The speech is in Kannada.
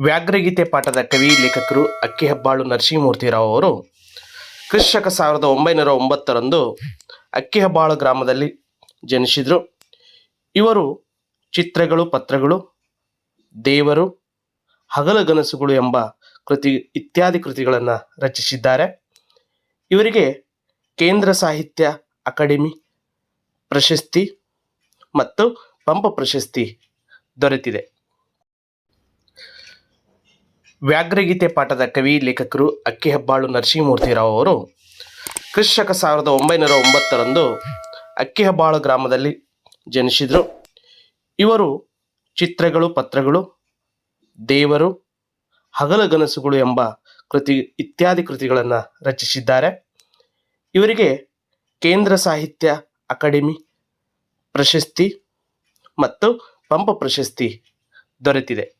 ವ್ಯಾಘ್ರಗೀತೆ ಪಾಠದ ಕವಿ, ಲೇಖಕರು ಅಕ್ಕಿಹೆಬ್ಬಾಳು ನರಸಿಂಹಮೂರ್ತಿರಾವ್ ಅವರು ಕೃಷಕ ಸಾವಿರದ ಒಂಬೈನೂರ ಒಂಬತ್ತರಂದು ಅಕ್ಕಿಹೆಬ್ಬಾಳು ಗ್ರಾಮದಲ್ಲಿ ಜನಿಸಿದರು. ಇವರು ಚಿತ್ರಗಳು, ಪತ್ರಗಳು, ದೇವರು, ಹಗಲಗನಸುಗಳು ಎಂಬ ಕೃತಿ, ಇತ್ಯಾದಿ ಕೃತಿಗಳನ್ನು ರಚಿಸಿದ್ದಾರೆ. ಇವರಿಗೆ ಕೇಂದ್ರ ಸಾಹಿತ್ಯ ಅಕಾಡೆಮಿ ಪ್ರಶಸ್ತಿ ಮತ್ತು ಪಂಪ ಪ್ರಶಸ್ತಿ ದೊರೆತಿದೆ. ವ್ಯಾಘ್ರಗೀತೆ ಪಾಠದ ಕವಿ, ಲೇಖಕರು ಅಕ್ಕಿಹೆಬ್ಬಾಳು ನರಸಿಂಹಮೂರ್ತಿರಾವ್ ಅವರು ಕೃಷಕ ಸಾವಿರದ ಒಂಬೈನೂರ ಒಂಬತ್ತರಂದು ಅಕ್ಕಿಹೆಬ್ಬಾಳು ಗ್ರಾಮದಲ್ಲಿ ಜನಿಸಿದರು. ಇವರು ಚಿತ್ರಗಳು, ಪತ್ರಗಳು, ದೇವರು, ಹಗಲಗನಸುಗಳು ಎಂಬ ಕೃತಿ, ಇತ್ಯಾದಿ ಕೃತಿಗಳನ್ನು ರಚಿಸಿದ್ದಾರೆ. ಇವರಿಗೆ ಕೇಂದ್ರ ಸಾಹಿತ್ಯ ಅಕಾಡೆಮಿ ಪ್ರಶಸ್ತಿ ಮತ್ತು ಪಂಪ ಪ್ರಶಸ್ತಿ ದೊರೆತಿದೆ.